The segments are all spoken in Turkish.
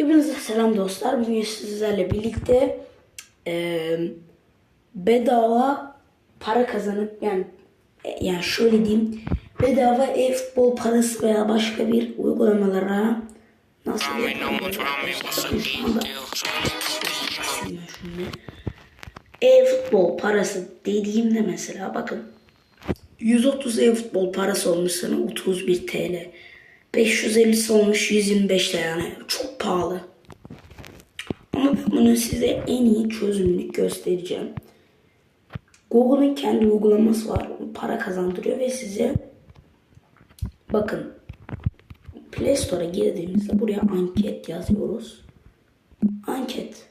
Hepinize selam dostlar. Bugün sizlerle birlikte eee, bedava para kazanıp yani e, yani şöyle diyeyim bedava e-futbol parası veya başka bir uygulamalara nasıl E-futbol parası dediğimde mesela bakın 130 e-futbol parası olmuş sana 31 TL. 550'si olmuş 125 TL yani pahalı. Ama ben bunu size en iyi çözümünü göstereceğim. Google'ın kendi uygulaması var. Para kazandırıyor ve size bakın Play Store'a girdiğimizde buraya anket yazıyoruz. Anket.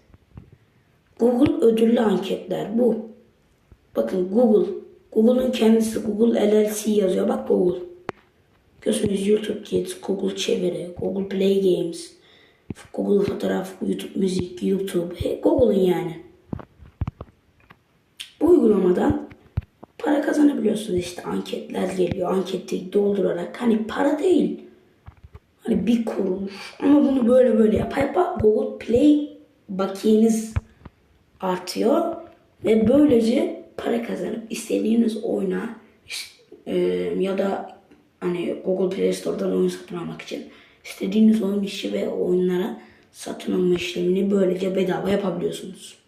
Google ödüllü anketler bu. Bakın Google. Google'ın kendisi Google LLC yazıyor. Bak Google. Görüyorsunuz YouTube Kids, Google Çeviri, Google Play Games, Google Fotoğraf, YouTube Müzik, YouTube. Google'ın yani. Bu uygulamadan para kazanabiliyorsunuz işte anketler geliyor. Anketi doldurarak hani para değil. Hani bir kuruş ama bunu böyle böyle yapa yapa Google Play bakiyeniz artıyor ve böylece para kazanıp istediğiniz oyuna e, ya da hani Google Play Store'dan oyun satın almak için istediğiniz oyun işi ve oyunlara satın alma işlemini böylece bedava yapabiliyorsunuz.